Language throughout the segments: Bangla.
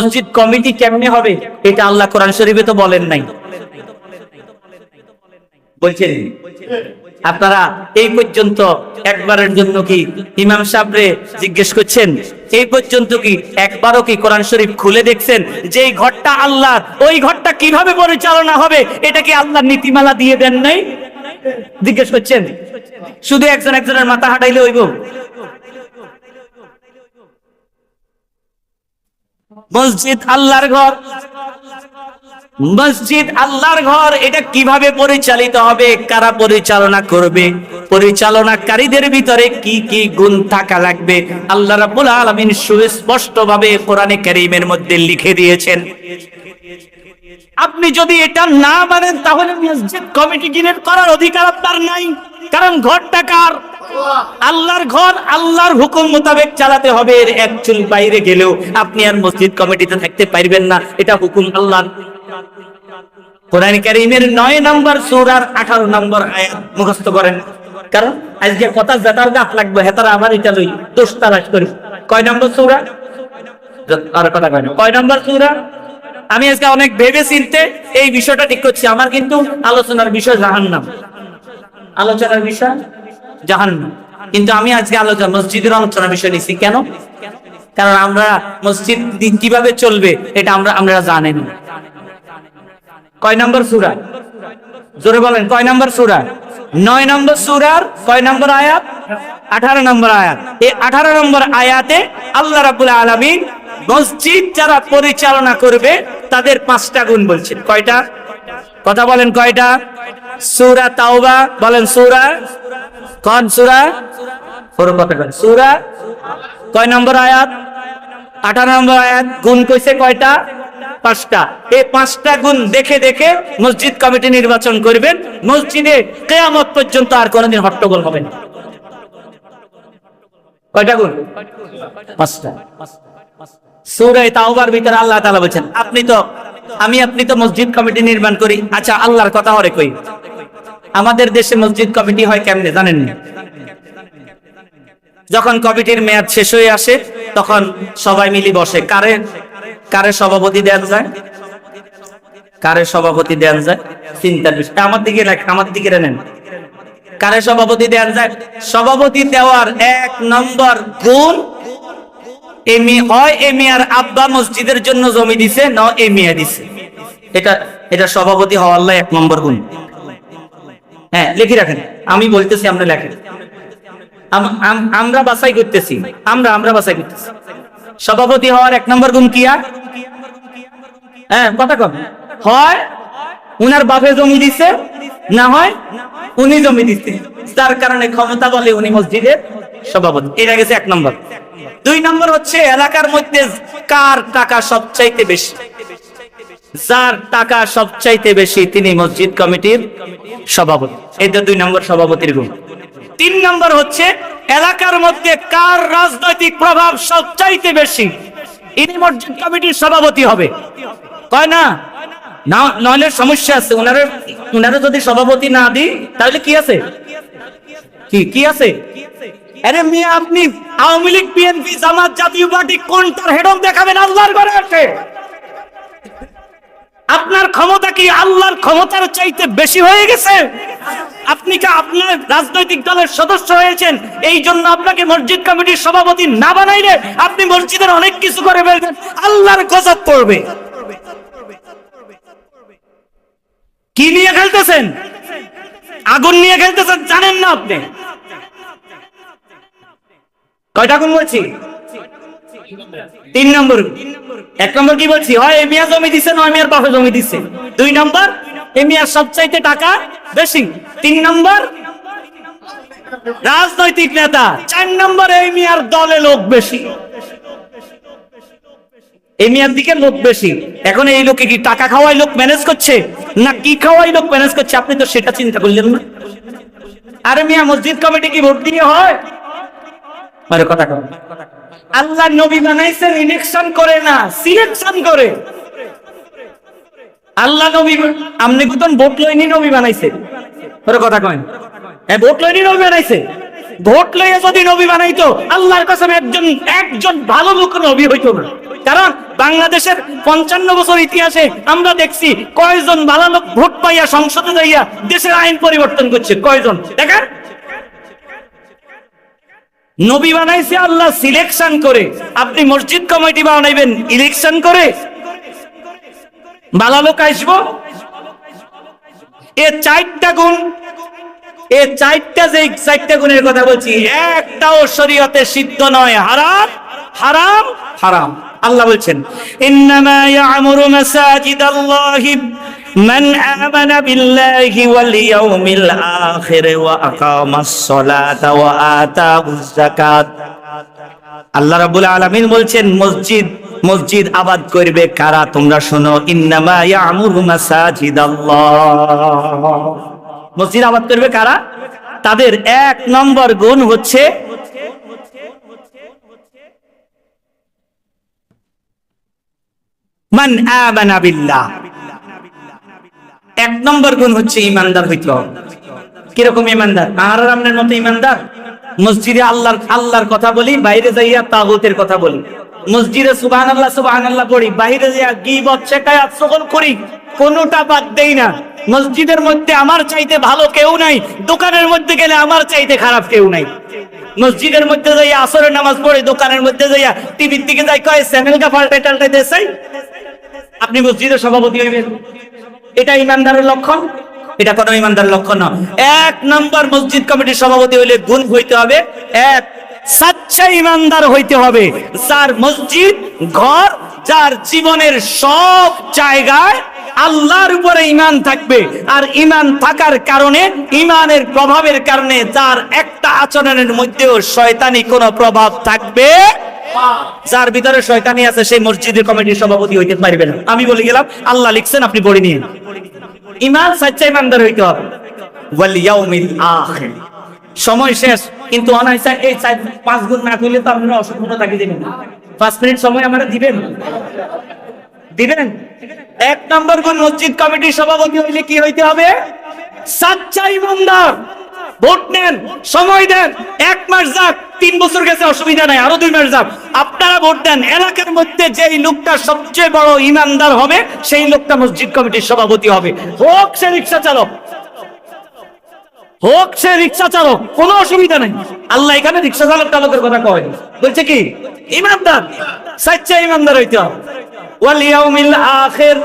মসজিদ কমিটি কেমনে হবে? এটা আল্লাহ কোরআন শরীফে তো বলেন নাই। বলছেন, আপনারা এই পর্যন্ত একবারের জন্য কি ইমাম সাহেবরে জিজ্ঞেস করছেন? এই পর্যন্ত কি একবারও কি কোরআন শরীফ খুলে দেখছেন? যে ঘরটা আল্লাহ ওই ঘরটা কীভাবে পরিচালনা হবে? এটা কি আল্লাহ নীতিমালা দিয়ে দেন নাই? জিজ্ঞেস করছেন। শুধু একজন একজনের মাথা হাঁটাইলে হইব। মসজিদ আল্লাহর ঘর। মসজিদ আল্লাহর ঘর, এটা কীভাবে পরিচালিত হবে? কারা পরিচালনা করবে? পরিচালনাকারীদের ভিতরে কি কি গুণ থাকা লাগবে? আল্লাহ রাব্বুল আলামিন সুস্পষ্ট ভাবে কোরআনে কারীমের মধ্যে লিখে দিয়েছেন। আপনি যদি এটা না মানেন তাহলে মসজিদ কমিটি গিনের করার অধিকার আপনার নাই। কারণ ঘরটা কার? আল্লাহর ঘর আল্লাহর হুকুম মোতাবেক চালাতে হবে। এর এক চুল বাইরে গেলেও আপনি আর মসজিদ কমিটিতে থাকতে পারবেন না। এটা হুকুম আল্লাহর। কোরআন কারীমের নয় নম্বর সূরার 18 নম্বর আয়াত মুখস্থ করেন। কারণ আজকে কথা জেতার গাছ লাগবে। হেতারা আমার এটা লই দোষ তালাশ করি। কয় নম্বর সূরা? আর কথা কয় না। কয় নম্বর সূরা? আমি আজকে অনেক ভেবে চিনতে এই বিষয়টা ঠিক করছি। আমার কিন্তু আলোচনার বিষয় জাহান্নাম। আলোচনার বিষয় জাহান্নাম। কিন্তু আমি আজকে আলোচনা, মসজিদের আলোচনার বিষয় নিছি। কেন? কারণ আমরা মসজিদ দিন কীভাবে চলবে, এটা আমরা আমরা জানেন। কয় নম্বর সূরা? জোরে বলেন, কয় নম্বর সূরা? নয় নম্বর সুরার কয় নম্বর আয়াত? আঠারো নম্বর আয়াত। এই আঠারো নম্বর আয়াতে আল্লাহ রাবুল আলমিন মসজিদ যারা পরিচালনা করবে, তাদের পাঁচটা গুণ বলছেন কয়টা? কথা বলেন কয়টা? সুরা তাওবা, বলেন সুরা। কোন সুরা? কথা সূরা? কয় নম্বর আয়াত? আঠারো নম্বর আয়াত। গুণ কইছে কয়টা? পাঁচটা। এই পাঁচটা গুণ দেখে দেখে মসজিদ কমিটি নির্বাচন করবেন। মসজিদে কেয়ামত পর্যন্ত আর কোনোদিন হট্টগোল হবে না। কয়টা গুণ? পাঁচটা। সূরা তাওবার ভিতরে আল্লাহ তাআলা বলেন আপনি তো, আমি, আপনি তো মসজিদ কমিটি নির্মাণ করি। আচ্ছা আল্লাহর কথা হরে কই? আমাদের দেশে মসজিদ কমিটি হয় কেমনে জানেন যখন কমিটির মেয়াদ শেষ হয়ে আসে, তখন সবাই মিলি বসে। কারে কারে সভাপতি দেন যায়? কারে সভাপতি দেন যায়? চিন্তার বিষয়। আমার দিকে রাখ আমার দিকে নেন কারে সভাপতি দেন যায়? সভাপতি দেওয়ার এক নম্বর গুণ এমি হয় এমি আর আব্বা মসজিদের জন্য জমি দিছে ন এমিয়া দিছে। এটা এটা সভাপতি হওয়ার এক নম্বর গুণ। হ্যাঁ লিখে রাখেন। আমি বলতেছি আমরা লেখেন। আম- আম- আমরা বাছাই করতেছি। আমরা আমরা বাছাই করতেছি। সভাপতি হওয়ার এক নম্বর গুণ কিয়া হ্যাঁ কথা কম হয়, উনার বাপে জমি দিছে, না হয়, উনি জমি দিচ্ছে যার কারণে ক্ষমতা বলে উনি মসজিদের সভাপতি এটা গেছে এক নম্বর। দুই নম্বর হচ্ছে, এলাকার মধ্যে কার টাকা সবচাইতে বেশি? যার টাকা সবচাইতে বেশি তিনি মসজিদ কমিটির সভাপতি। এটা দুই নম্বর সভাপতির গুণ। তিন নম্বর হচ্ছে, এলাকার মধ্যে কার রাজনৈতিক প্রভাব সবচাইতে বেশি? ইনি মসজিদ কমিটির সভাপতি হবে। কয় না? নইলে সমস্যা আছে। ওনারে ওনারে যদি সভাপতি না দিই, তাহলে কি আছে? কি কি আছে? আরে মিয়া, আপনি আওয়ামী লীগ, বিএনপি, জামাত, জাতীয় পার্টি কোনটার হেডম দেখাবেন? আল্লাহর ঘরে আছে। আপনার ক্ষমতা কি আল্লাহর ক্ষমতার চাইতে বেশি হয়ে গেছে? আপনি কি আপনার রাজনৈতিক দলের সদস্য হয়েছেন? এই জন্য আপনাকে মসজিদ কমিটির সভাপতি না বানাইলে আপনি মসজিদের অনেক কিছু করে ফেলবেন। আল্লাহর গজব পড়বে। কি নিয়ে খেলতেছেন? আগুন নিয়ে খেলতেছেন? জানেন না আপনি? কয়টা গুণ বলছি? তিন নম্বর এক নম্বর কি বলছি? হয় এমিয়া জমি দিছে নয় মিয়ার বাপে জমি দিছে? দুই নম্বর এমিয়ার সবচাইতে টাকা বেশি। তিন নম্বর, রাজনৈতিক নেতা। চার নম্বর এই মিয়ার দলে লোক বেশি। এই মিয়ার দিকে লোক বেশি। এখন এই লোকে কি টাকা খাওয়াই লোক ম্যানেজ করছে? না কি খাওয়াই লোক ম্যানেজ করছে? আপনি তো সেটা চিন্তা করলেন না। আরে মিয়া, মসজিদ কমিটি কি ভোট দিয়ে হয়? আল্লাহ নবী বানাইছেন ইলেকশন করে না সিলেকশন করে। আল্লাহ নবী কুতন ভোট নবী বানাইছে কথা কয় হ্যাঁ ভোট নবী বানাইছে। ভোট যদি নবী বানাইতো, আল্লাহর কসম একজন একজন ভালো লোক নবী হইতো না। কারণ বাংলাদেশের পঞ্চান্ন বছর ইতিহাসে আমরা দেখছি কয়জন ভালো লোক ভোট পাইয়া সংসদে যাইয়া দেশের আইন পরিবর্তন করছে। কয়জন? দেখেন। নবী বানাইছে আল্লাহ সিলেকশন করে। আপনি মসজিদ কমিটি বানাইবেন ইলেকশন করে। ভালো লোক আসব। এ চারটা গুণ, এ চারটা যে চারটা গুণের কথা বলছি, একটাও শরীয়তে সিদ্ধ নয়। হারাম? হারাম? হারাম। আল্লাহ বলছেন, ইন্নামা মাসাজিদাল্লাহি ওয়াল ইয়াউমিল আখির ওয়া আকামাস সালাতা ওয়া আতাউজ যাকাত। আল্লাহ রাব্বুল আলামিন বলছেন, মসজিদ মসজিদ আবাদ করবে কারা? তোমরা শোনো মসজিদ আবাদ করবে কারা? তাদের এক নম্বর গুণ হচ্ছে মান আমানা এক নম্বর গুণ হচ্ছে ইমানদার হইতে কীরকম ইমানদার আর আপনার মতো ইমানদার মসজিদে আল্লাহর আল্লাহর কথা বলি বাইরে যাইয়া তাগুতের কথা বলি মসজিদে সুবহান আল্লাহ সুবহান আল্লাহ পড়ি বাইরে যাইয়া গিবত শেখায়াত সকল করি কোনোটা বাদ দেই না মসজিদের মধ্যে আমার চাইতে ভালো কেউ নাই দোকানের মধ্যে গেলে আমার চাইতে খারাপ কেউ নাই মসজিদের মধ্যে যাইয়া আসরের নামাজ পড়ে দোকানের মধ্যে যাইয়া টিভির দিকে যাই কয় চ্যানেলটা পাল্টে টাল্টে দেশাই আপনি মসজিদের সভাপতি হইবেন এটা ইমানদারের লক্ষণ? এটা কোনো ইমানদারের লক্ষণ না। এক নম্বর মসজিদ কমিটির সভাপতি হইলে গুণ হইতে হবে। এক সাচ্চা ইমানদার হইতে হবে। যার মসজিদ, ঘর, যার জীবনের সব জায়গায় আল্লাহর উপরে ইমান থাকবে। আর ইমান থাকার কারণে, ইমানের প্রভাবের কারণে যার একটা আচরণের মধ্যেও শয়তানি কোনো প্রভাব থাকবে যার ভিতরে শয়তানি আছে, সেই মসজিদের কমিটির সভাপতি হইতে পারবে না। আমি বলে গেলাম, আল্লাহ লিখছেন, আপনি পড়ে নিন ইমান সাচ্চা ইমানদার হইতে হবে। সময় শেষ, কিন্তু অনাইসা এই পাঁচ গুণ না করলে তো আপনারা থাকি দিবেন পাঁচ মিনিট সময় আমরা দিবেন। দিবেন? এক নম্বর কমিটির সভাপতি হইলে কি হইতে হবে? সাচ্চা ইমানদার। ভোট নেন, সময় দেন, এক মাস যাক, তিন বছর গেছে, অসুবিধা নাই, আরও দুই মাস যাক। আপনারা ভোট দেন, এলাকার মধ্যে যেই লোকটা সবচেয়ে বড় ইমানদার হবে, সেই লোকটা মসজিদ কমিটির সভাপতি হবে। হোক সে রিক্সা চালক, হোক সে রিক্সা চালক, কোনো অসুবিধা নেই। আল্লাহ এখানে রিক্সা চালক চালকের কথা কয়। বলছে কি? ইমানদার সাচ্চা ইমানদার হইতে হবে। ওয়াল ইয়াউমিল আখির।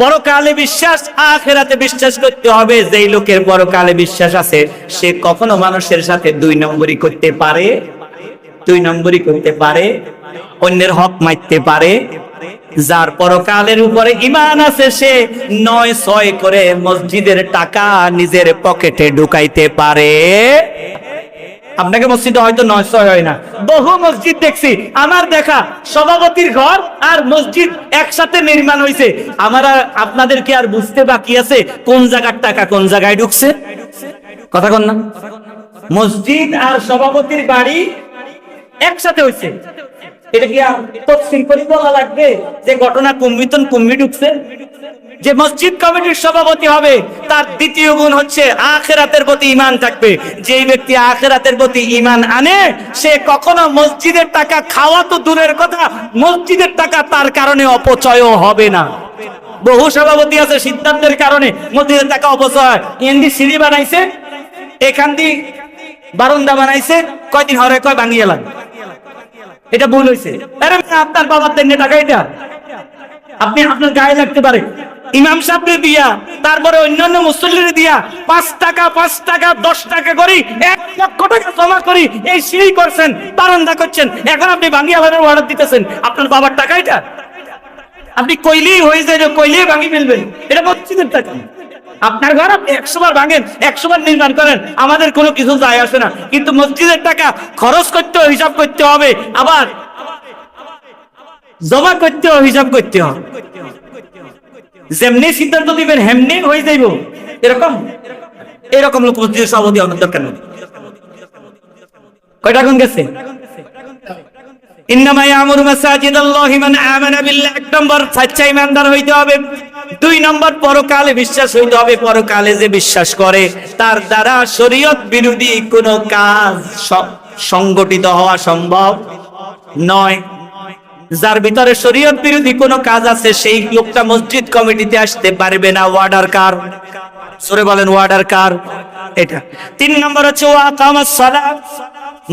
পরকালে বিশ্বাস, আখেরাতে বিশ্বাস করতে হবে। যেই লোকের পরকালে বিশ্বাস আছে, সে কখনো মানুষের সাথে দুই নম্বরই করতে পারে, দুই নম্বরই করতে পারে, অন্যের হক মারতে পারে। যার পরকালের উপরে ইমান আছে, সে নয় ছয় করে মসজিদের টাকা নিজের পকেটে ঢুকাইতে পারে। আপনাকে মসজিদে হয়তো নয় হয় না। বহু মসজিদ দেখছি। আমার দেখা সভাপতির ঘর আর মসজিদ একসাথে নির্মাণ হয়েছে আমার আপনাদের কি আর বুঝতে বাকি আছে কোন জায়গার টাকা কোন জায়গায় ঢুকছে। কথা কন না। মসজিদ আর সভাপতির বাড়ি একসাথে হয়েছে এটা কি বলা লাগবে যে ঘটনা কুম্ভিতন কুম্ভি ঢুকছে? যে মসজিদ কমিটির সভাপতি হবে, তার দ্বিতীয় গুণ হচ্ছে আখেরাতের প্রতি ইমান থাকবে। ব্যক্তি আখেরাতের প্রতি ইমান আনে, সে কখনো মসজিদের টাকা খাওয়া তো দূরের কথা, মসজিদের টাকা তার কারণে অপচয়ও হবে না। বহু সভাপতি আছে সিদ্ধান্তের কারণে মসজিদের টাকা অপচয়। এনডি সিঁড়ি বানাইছে, এখান দিয়ে বারান্দা বানাইছে, কয়দিন হরে কয় ভাঙিয়ে লাগে এটা ভুল হয়েছে আপনার বাবার দেন টাকা এটা আপনি আপনার গায়ে লাগতে পারে। ইমাম সাহেবকে দিয়া, তারপরে অন্যান্য মুসল্লির দিয়া পাঁচ টাকা পাঁচ টাকা, দশ টাকা করি, এক লক্ষ টাকা জমা করি, এই সিঁড়ি করছেন, বারান্দা করছেন। এখন আপনি ভাঙ্গিয়া ভাড়ার অর্ডার দিতেছেন। আপনার বাবার টাকা এটা আপনি কইলেই হয়ে যায় কইলেই ভাঙি ফেলবেন। এটা মসজিদের টাকা। আপনার ঘর আপনি একশো বার ভাঙেন একশো বার নির্মাণ করেন আমাদের কোনো কিছু যায় আসে না। কিন্তু মসজিদের টাকা খরচ করতে হিসাব করতে হবে আবার জমা করতে হবে, হিসাব করতে হবে। যেমনি সিদ্ধান্ত দিবেন হেমনি হয়ে যাইব। এরকম? এরকম লোক মসজিদের সভাপতি হওয়ার দরকার নেই। কয়টা গুণ গেছে? ইন্নামা ইয়ামুরু মাসাজিদাল্লাহি মান আমানা বিল্লাহ। এক নম্বর সচ্চা ইমানদার হইতে হবে। দুই নম্বর পরকালে বিশ্বাস হইতে হবে, পরকালে যে বিশ্বাস করে, তার দ্বারা শরীয়ত বিরোধী কোনো কাজ সংগঠিত হওয়া সম্ভব নয়। যার ভিতরে শরীয়ত বিরোধী কোনো কাজ আছে, সেই লোকটা মসজিদ কমিটিতে আসতে পারবে না, ওয়ার্ডার কার? সরে বলেন, ওয়ার্ডার কার? এটা। তিন নম্বর হচ্ছে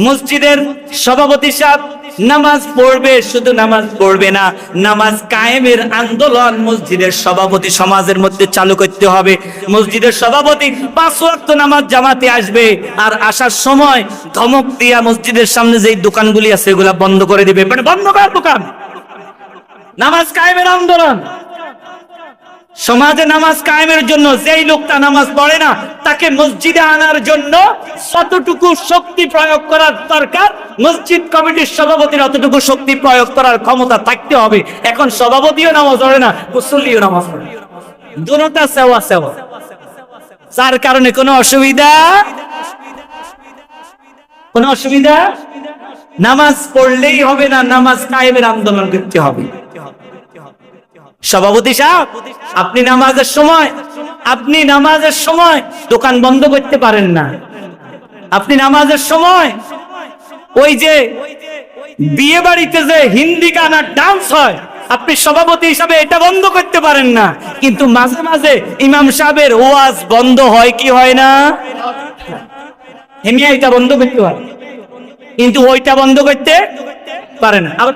মসজিদের সভাপতি সাহেব নামাজ পড়বে, শুধু নামাজ পড়বে না, নামাজ কায়েমের আন্দোলন মসজিদের সভাপতি সমাজের মধ্যে চালু করতে হবে। মসজিদের সভাপতি পাঁচ ওয়াক্ত নামাজ জামাতে আসবে, আর আসার সময় ধমক দিয়া মসজিদের সামনে যেই দোকানগুলি আছে, এগুলা বন্ধ করে দিবে। মানে বন্ধ করার দোকান। নামাজ কায়েমের আন্দোলন। সমাজে নামাজ কায়েমের জন্য যেই লোকটা নামাজ পড়ে না, তাকে মসজিদে আনার জন্য কতটুকু শক্তি প্রয়োগ করার দরকার। মসজিদ কমিটির সভাপতির অতটুকু শক্তি প্রয়োগ করার ক্ষমতা থাকতে হবে। এখন সভাপতিও নামাজ পড়ে না, মুসল্লিও নামাজ পড়ে দুটা সেওয়া সেওয়া। যার কারণে কোনো অসুবিধা? কোনো অসুবিধা? নামাজ পড়লেই হবে না, নামাজ কায়েমের আন্দোলন করতে হবে। সভাপতি সাহেব, আপনি নামাজের সময়, আপনি নামাজের সময় দোকান বন্ধ করতে পারেন না। আপনি নামাজের সময় ওই যে বিয়ে বাড়িতে যে হিন্দি গান আর ডান্স হয়, আপনি সভাপতি হিসাবে এটা বন্ধ করতে পারেন না। কিন্তু মাঝে মাঝে ইমাম সাহেবের ওয়াজ বন্ধ হয় কি হয় না? হেমিয়া, এটা বন্ধ করতে পারে। কিন্তু ওইটা বন্ধ করতে পারে না। আবার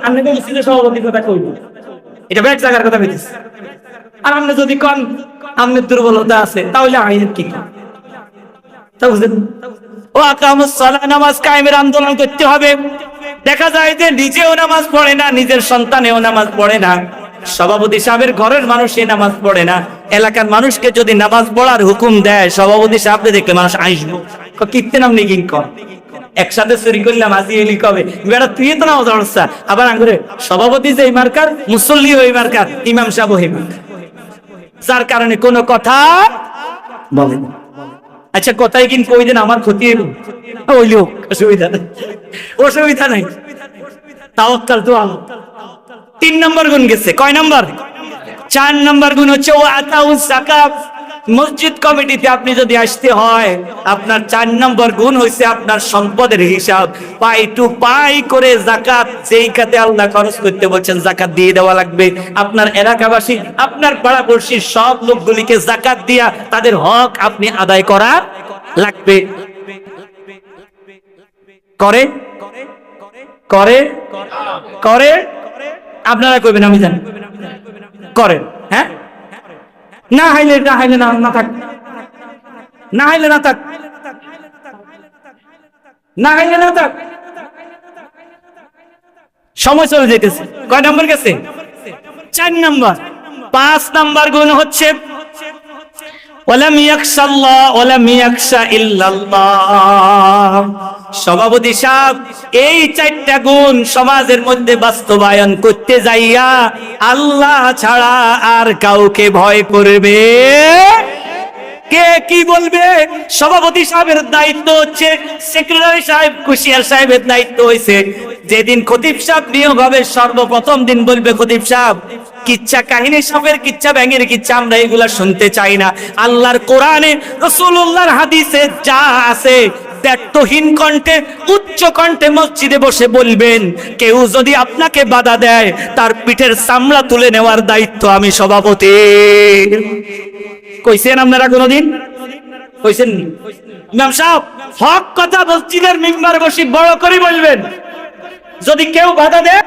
সভাপতির কথা কইব। এটা ব্যাগ জায়গার কথা বলতেছি আর আপনি যদি কন, আপনার দুর্বলতা আছে, তাহলে আইনের কি তা? ও আকামুস সালাহ, নামাজ কায়েমের আন্দোলন করতে হবে। দেখা যায় যে নিজেও নামাজ পড়ে না, নিজের সন্তানেও নামাজ পড়ে না। সভাপতি সাহেবের ঘরের মানুষ এই নামাজ পড়ে না। এলাকার মানুষকে যদি নামাজ পড়ার হুকুম দেয়, সভাপতি সাহেব দেখলে মানুষ আসব। কীর্তে নাম নেই কিঙ্কর একসাথে চুরি করলাম, আজি এলি কবে? বেড়া তুই তো নামাজ পড়ছা। আবার আঙ্গুরে, সভাপতি যে এই মার্কার, মুসল্লি ওই মার্কার, ইমাম সাহেব ওই যার কারণে কোনো কথা বলে না। আচ্ছা কথাই কিন্তু ওই দিন আমার ক্ষতি হলো ওই লোক, অসুবিধা নেই। অসুবিধা নাই। তাওয়াক্কাল তো তিন নম্বর গুণ গেছে। কয় নম্বর? চার নম্বর গুণ হচ্ছে ও আতাউস যাকাত। মসজিদ কমিটিতে আপনি যদি আসতে হয়, আপনার চার নম্বর গুণ হইছে আপনার সম্পদের হিসাব। পাই টু পাই করে জাকাত যেই খাতে আল্লাহ খরচ করতে বলছেন জাকাত দিয়ে দেওয়া লাগবে। আপনার এলাকাবাসী, আপনার পাড়াপড়শির সব লোকগুলিকে জাকাত দিয়া তাদের হক আপনি আদায় করা লাগবে। করে? করে? করে? আপনারা কইবেন, আমি জানি। করেন হ্যাঁ? না হাইলে না হাইলে না না থাক। না হাইলে না থাক। না হাইলে না থাক। সময় চলে যেতেছে কয় নম্বর গেছে? চার নম্বর। পাঁচ নম্বর গুণ হচ্ছে ওলাম ইয়াকশাল্লাহ ওলাম ইয়াকশা ইল্লাল্লাহ। সভাপতি সাহেব, এই চারটা গুণ সমাজের মধ্যে বাস্তবায়ন করতে যাইয়া আল্লাহ ছাড়া আর কাউকে ভয় করবে? কে কি বলবে? সভাপতি সাহেবের দায়িত্ব হচ্ছে সেক্রেটারি সাহেব, কুশিয়ার সাহেবের দায়িত্ব হয়েছে যেদিন খতিব সাহেব নিয়োগ হবে, সর্বপ্রথম দিন বলবে খতিব সাহেব, কিচ্ছা কাহিনী সাহেবের কিচ্ছা ব্যাঙের কিচ্ছা, আমরা এগুলা শুনতে চাই না। আল্লাহর কোরআনে রসুল্লাহর হাদিসে যা আছে ব্যর্থহীন কণ্ঠে, উচ্চ কণ্ঠে মসজিদে বসে বলবেন, কেউ যদি আপনাকে বাধা দেয়, তার পিঠের চামড়া তুলে নেওয়ার দায়িত্ব আমি সভাপতি কইছেন আপনারা কোনোদিন? কইছেন? ইমাম সাহেব, হক কথা মসজিদের মিম্বার বসি বড় করে বলবেন, যদি কেউ বাধা দেয়,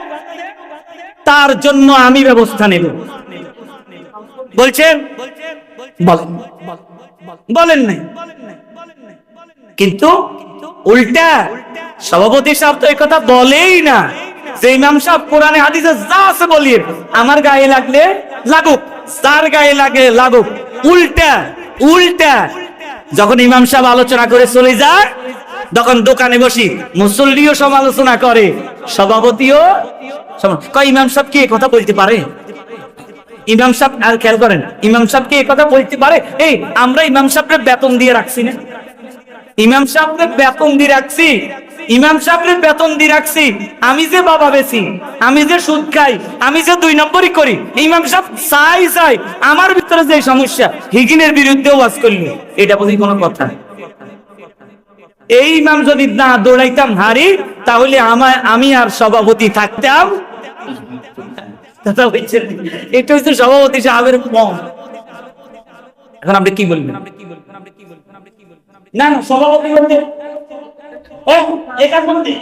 তার জন্য আমি ব্যবস্থা নেব। বলছেন? বলেন নাই। কিন্তু উল্টা সভাপতি সাহেব তো কথা বলেই না। যে ইমাম সাহেব কোরআনে হাদিসে যা আছে বলিয়ে আমার গায়ে লাগলে লাগুক তার গায়ে লাগে লাগুক, উল্টা উল্টা। যখন ইমাম সাহেব আলোচনা করে চলে যায়, তখন দোকানে বসি, মুসল্লিও সমালোচনা করে, সভাপতিও কয়, ইমাম সাহেব কি কথা বলতে পারে? ইমাম সাহেব আর খেয়াল করেন, ইমাম সাহেব কি কথা বলতে পারে? এই, আমরা ইমাম সাহেবের বেতন দিয়ে রাখছি না। ইমাম সাহেবের বেতন দিয়ে রাখছি। ইমাম সাহেবের বেতন দিয়ে রাখছি। আমি যে বাবা বেশি, আমি যে সুদ খাই, আমি যে দুই নম্বরই করি, ইমাম সাহেব চাই চাই, আমার ভিতরে যে সমস্যা, হিগিনের বিরুদ্ধে ওয়াজ করলি, এটা বুঝি কোনো কথা এই ইমাম যদি না দৌড়াইতাম হারি, তাহলে আমার আমি আর সভাপতি থাকতাম। এটা হচ্ছে সভাপতি সাহেবের মন। এখন আপনি কি বলবেন? না না, সভাপতি বলতে মধ্যে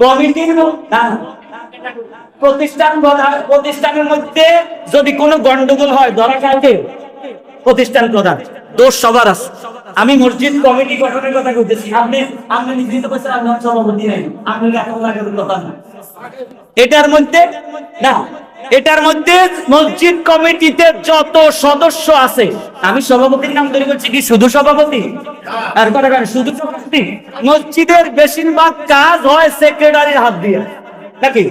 কমিটির না প্রতিষ্ঠান প্রতিষ্ঠানের মধ্যে যদি কোনো গন্ডগোল হয়, ধরা খাইতে। প্রতিষ্ঠান প্রধান। দোষ সবার আছে। আমি মসজিদ কমিটি গঠনের কথা বলতেছি আপনি আপনি করছেন আপনার সভাপতি নাই। আপনি লাগার কথা না। এটার মধ্যে না এটার মধ্যে মসজিদ কমিটিতে যত সদস্য আছে আমি সভাপতির নাম তৈরি করছি কি শুধু সভাপতি? আর কথা শুধু সভাপতি? মসজিদের বেশিরভাগ কাজ হয় সেক্রেটারির হাত দিয়ে। নাকি?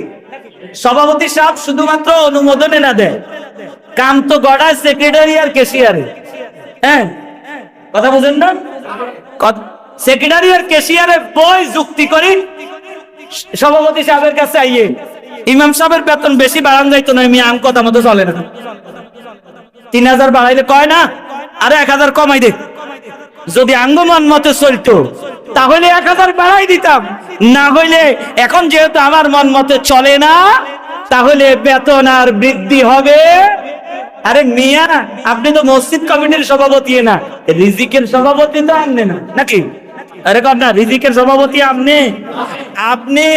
সভাপতি সাহেব শুধুমাত্র অনুমোদনে না দেয়। কাম তো গড়ায় সেক্রেটারি আর কেশিয়ারে হ্যাঁ? কথা বুঝেন না? সেক্রেটারি আর কেশিয়ারে বই যুক্তি করি সভাপতি সাহেবের কাছে আইয়ে, ইমাম সাহেবের বেতন বেশি বাড়ান যাইতো না আমি কথা মতো চলে না। তিন হাজার বাড়াইলে কয় না? আরে এক হাজার কমাই দে। যদি আঙ্গমান মতে চলতো, তাহলে এক হাজার বাড়াই দিতাম। না হইলে এখন যেহেতু আমার মন মতে চলে না, তাহলে বেতন আর বৃদ্ধি হবে। আরে মিয়া, আপনি তো মসজিদ কমিটির সভাপতি না। রিজিকের সভাপতি তো আপনি না। নাকি? আরে কর না রিজিকের সভাপতি আপনি আপনি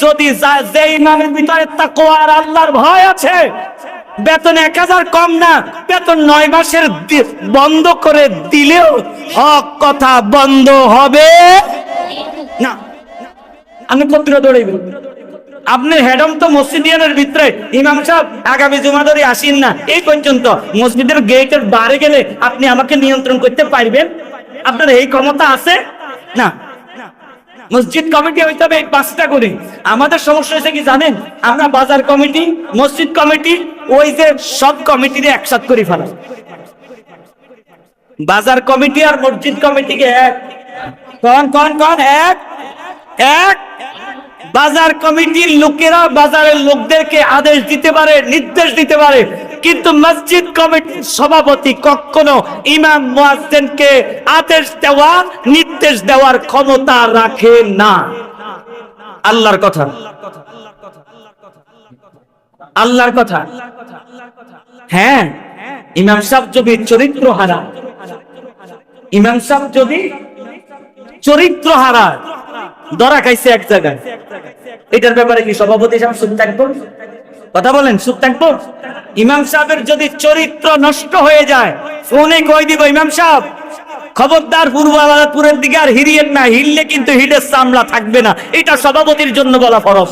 যদি ইমামের ভিতরে তাকওয়া আর আল্লাহর ভয় আছে, বেতন এক হাজার কম না, বেতন নয় মাসের বন্ধ করে দিলেও হক কথা বন্ধ হবে না। আমি কতটা দৌড়াইবেন আপনি হেডম তো মসজিদিয়ানের ভিতরে, ইমাম সাহেব, আগামী জুমা ধরে আসেন না, এই পর্যন্ত মসজিদের গেটের বাইরে গেলে আপনি আমাকে নিয়ন্ত্রণ করতে পারবেন? আপনার এই ক্ষমতা আছে? না। মসজিদ কমিটি হইতে হবে এই পাঁচটা করে। আমাদের সমস্যা হয়েছে কি জানেন? আমরা বাজার কমিটি, মসজিদ কমিটি, ওই যে সব কমিটিরে একসাথ করে ফেলা। বাজার কমিটি আর মসজিদ কমিটিকে এক। কন কন কন? এক। এক। বাজার কমিটির লোকেরা বাজারের লোকদেরকে আদেশ দিতে পারে, নির্দেশ দিতে পারে। কিন্তু মসজিদ কমিটির সভাপতি কখনো ইমাম মুয়াজ্জিনকে আদেশ দেওয়া, নির্দেশ দেওয়ার ক্ষমতা রাখে না। আল্লাহর কথা। আল্লাহর কথা। হ্যাঁ ইমাম সাহেব যদি চরিত্র হারা ইমাম সাহেব যদি চরিত্র হারা ধরা খাইছে এক জায়গায়। এটার ব্যাপারে কি সভাপতি সাহেব চুপ থাকব কথা বলেন চুপ থাকব ইমাম সাহেবের যদি চরিত্র নষ্ট হয়ে যায়, ফোনে কই দিব ইমাম সাহেব? খবরদার পূর্বাপুরের দিকে আর হিরিয়েন না হিললে কিন্তু হিলের সামলা থাকবে না। এটা সভাপতির জন্য বলা ফরজ।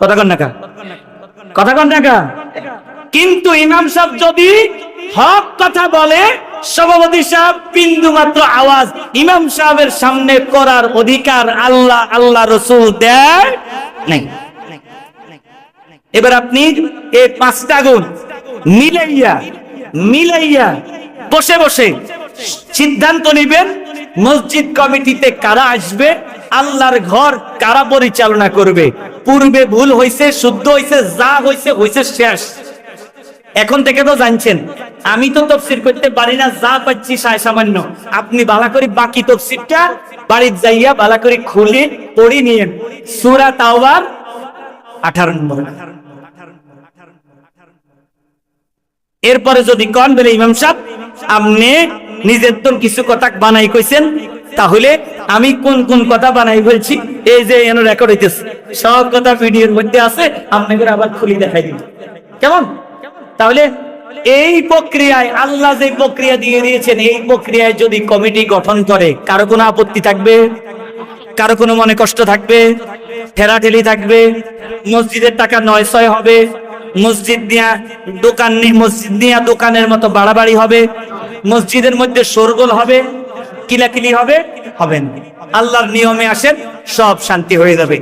কথা কন না কথা কন না কিন্তু ইমাম সাহেব যদি হক কথা বলে সভাপতি সাহেব, বিন্দু মাত্র আওয়াজ। ইমাম সাহেবের সামনে করার অধিকার আল্লাহ আল্লাহ রসুল দেয় এবার আপনি এই পাঁচটা গুণ মিলাইয়া মিলাইয়া বসে বসে সিদ্ধান্ত নিবেন, মসজিদ কমিটিতে কারা আসবে, আল্লাহর ঘর কারা পরিচালনা করবে। পূর্বে ভুল হয়েছে শুদ্ধ হয়েছে যা হয়েছে হয়েছে শেষ। এখন থেকে তো জানছেন, আমি তো তফসির করতে পারি না, যা পাচ্ছি সায় সামান্য। আপনি বালা করে বাকি তফসিরটা বাড়ির যাইয়া বালা করে খুলে পড়ি নিয়েন। সুরা তাওবার আঠারো নম্বর। এরপরে যদি কন বলে, ইমাম সাহেব, আপনি নিজের তো কিছু কথা বানাই কইছেন, তাহলে আমি কোন কোন কথা বানাই বলছি, এই যে এন রেকর্ড হইতেছে, সব কথা ভিডিওর মধ্যে আছে আপনাকে আবার খুলি দেখাই দিব কেমন? তাহলে এই প্রক্রিয়ায়, আল্লাহ যে প্রক্রিয়া দিয়ে দিয়েছেন, এই প্রক্রিয়ায় যদি কমিটি গঠন করে, কারও কোনো আপত্তি থাকবে? কারও কোনো মনে কষ্ট থাকবে? ঠেলাঠেলি থাকবে? মসজিদের টাকা নয় ছয় হবে? মসজিদ দিয়া দোকান মসজিদ দিয়া দোকানের মতো বাড়াবাড়ি হবে? মসজিদের মধ্যে শোরগোল হবে? কিলাকিলি হবে? হবেন আল্লাহর নিয়মে আসেন, সব শান্তি হয়ে যাবে।